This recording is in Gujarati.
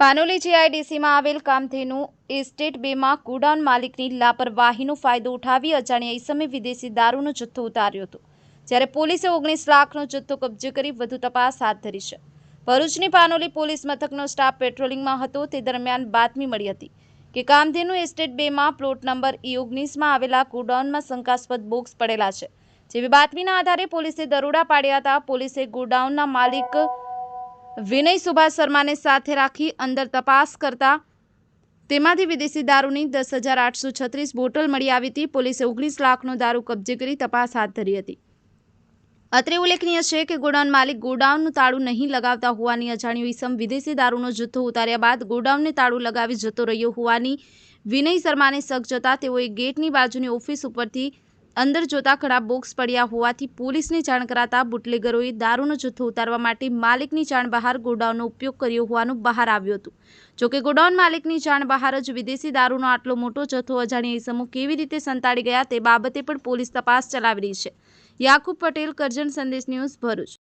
પાનોલી જીઆઈડીસીમાં આવેલ કામધેનું એસ્ટેટ બેમાં ગોડાઉન માલિકની લાપરવાહીનો ફાયદો ઉઠાવી અજાણ્યા ઈસમે વિદેશી દારૂનો જથ્થો ઉતાર્યો હતો, જ્યારે પોલીસે ઓગણીસ લાખનો જથ્થો કબજે કરી વધુ તપાસ હાથ ધરી છે. ભરૂચની પાનોલી પોલીસ મથકનો સ્ટાફ પેટ્રોલિંગમાં હતો, તે દરમિયાન બાતમી મળી હતી કે કામધેનુ એસ્ટેટ બેમાં પ્લોટ નંબર ઈ ઓગણીસમાં આવેલા ગોડાઉનમાં શંકાસ્પદ બોક્સ પડેલા છે. જેવી બાતમીના આધારે પોલીસે દરોડા પાડ્યા હતા, પોલીસે ગોડાઉનના માલિક વિનય સુભાષ શર્માને સાથે રાખી અંદર તપાસ કરતા તેમાંથી વિદેશી દારૂની દસ હજાર આઠસો છત્રીસ બોટલ મળી આવી હતી. પોલીસે ઓગણીસ લાખનો દારૂ કબજે કરી તપાસ હાથ ધરી હતી. અત્રે ઉલ્લેખનીય છે કે ગોડાઉન માલિક ગોડાઉનનું તાળું નહીં લગાવતા હોવાની અજાણ્યો ઈસમ વિદેશી દારૂનો જથ્થો ઉતાર્યા બાદ ગોડાઉનને તાળું લગાવી જતો રહ્યો હોવાની વિનય શર્માને શક જતા તેઓએ ગેટની બાજુની ઓફિસ ઉપરથી અંદર જોતા ઘણા બોક્સ પડ્યા હોવાથી પોલીસને જાણ કરાતા બુટલેગરોએ દારૂનો જથ્થો ઉતારવા માટે માલિકની જાણ બહાર ગોડાઉનનો ઉપયોગ કર્યો હોવાનું બહાર આવ્યું હતું. જોકે ગોડાઉન માલિકની જાણ બહાર જ વિદેશી દારૂનો આટલો મોટો જથ્થો અજાણ્યા ઇસમો કેવી રીતે સંતાડી ગયા તે બાબતે પણ પોલીસ તપાસ ચલાવી રહી છે. યાકુબ પટેલ, કરજણ સંદેશ ન્યૂઝ ભરૂચ.